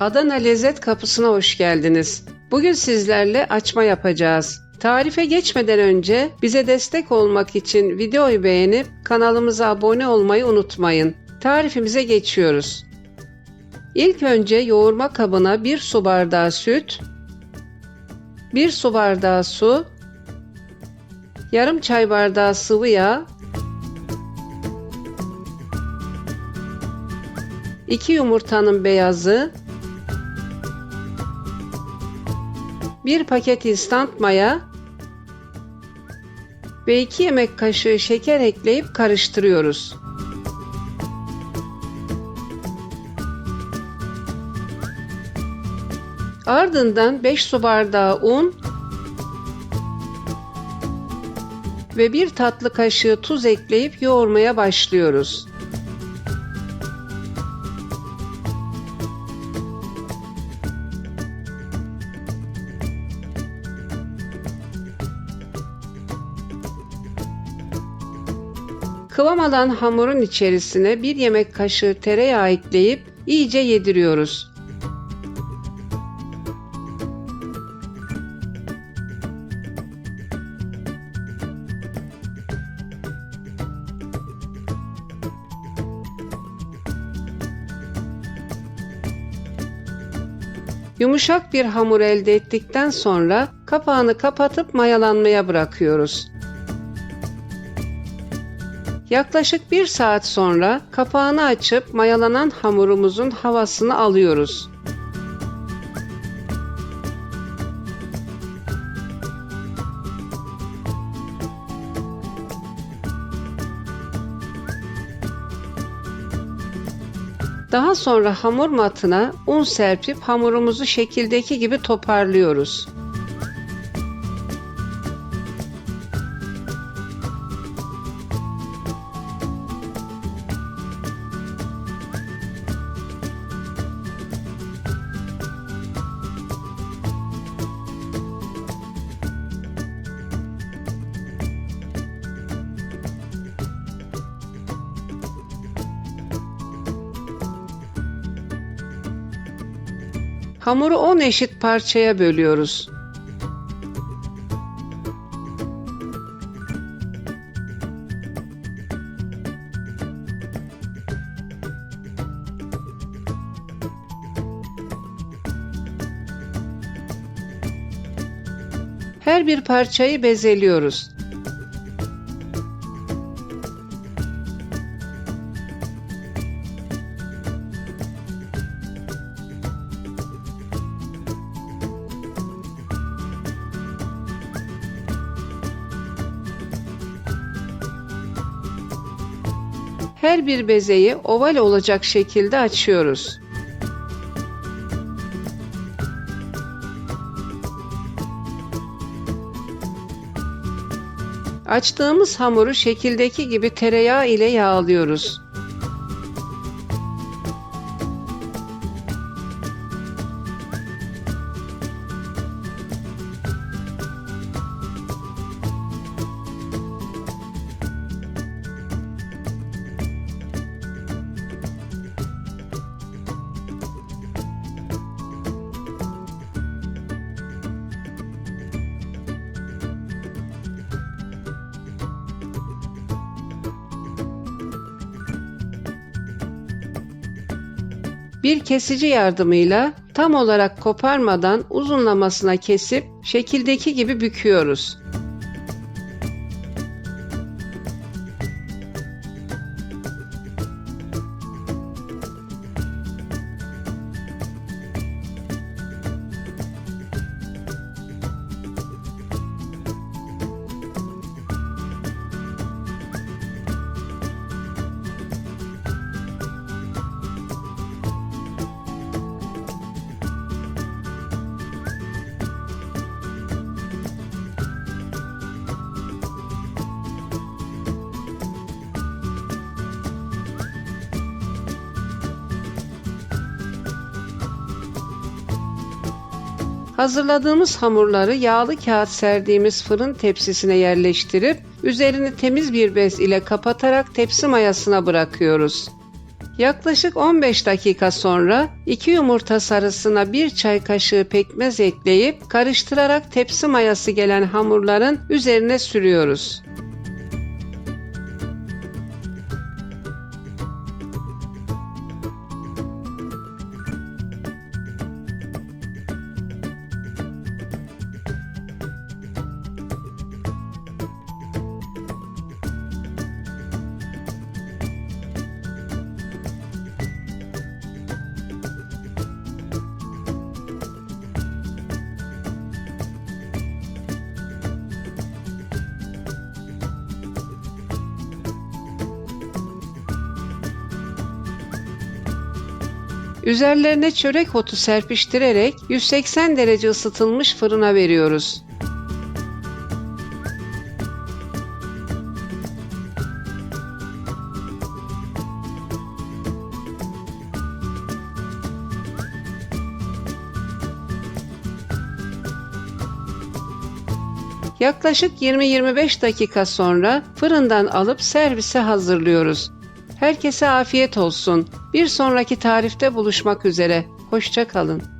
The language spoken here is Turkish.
Adana Lezzet Kapısı'na hoş geldiniz. Bugün sizlerle açma yapacağız. Tarife geçmeden önce bize destek olmak için videoyu beğenip kanalımıza abone olmayı unutmayın. Tarifimize geçiyoruz. İlk önce yoğurma kabına 1 su bardağı süt, 1 su bardağı su, yarım çay bardağı sıvı yağ, 2 yumurtanın beyazı, 1 paket instant maya ve 2 yemek kaşığı şeker ekleyip karıştırıyoruz. Ardından 5 su bardağı un ve 1 tatlı kaşığı tuz ekleyip yoğurmaya başlıyoruz. Kıvam alan hamurun içerisine 1 yemek kaşığı tereyağı ekleyip iyice yediriyoruz. Yumuşak bir hamur elde ettikten sonra kapağını kapatıp mayalanmaya bırakıyoruz. Yaklaşık bir saat sonra kapağını açıp mayalanan hamurumuzun havasını alıyoruz. Daha sonra hamur matına un serpip hamurumuzu şekildeki gibi toparlıyoruz. Hamuru 10 eşit parçaya bölüyoruz. Her bir parçayı bezeliyoruz. Her bir bezeyi oval olacak şekilde açıyoruz. Açtığımız hamuru şekildeki gibi tereyağı ile yağlıyoruz. Bir kesici yardımıyla tam olarak koparmadan uzunlamasına kesip şekildeki gibi büküyoruz. Hazırladığımız hamurları yağlı kağıt serdiğimiz fırın tepsisine yerleştirip üzerini temiz bir bez ile kapatarak tepsi mayasına bırakıyoruz. Yaklaşık 15 dakika sonra 2 yumurta sarısına 1 çay kaşığı pekmez ekleyip karıştırarak tepsi mayası gelen hamurların üzerine sürüyoruz. Üzerlerine çörek otu serpiştirerek 180 derece ısıtılmış fırına veriyoruz. Yaklaşık 20-25 dakika sonra fırından alıp servise hazırlıyoruz. Herkese afiyet olsun. Bir sonraki tarifte buluşmak üzere. Hoşça kalın.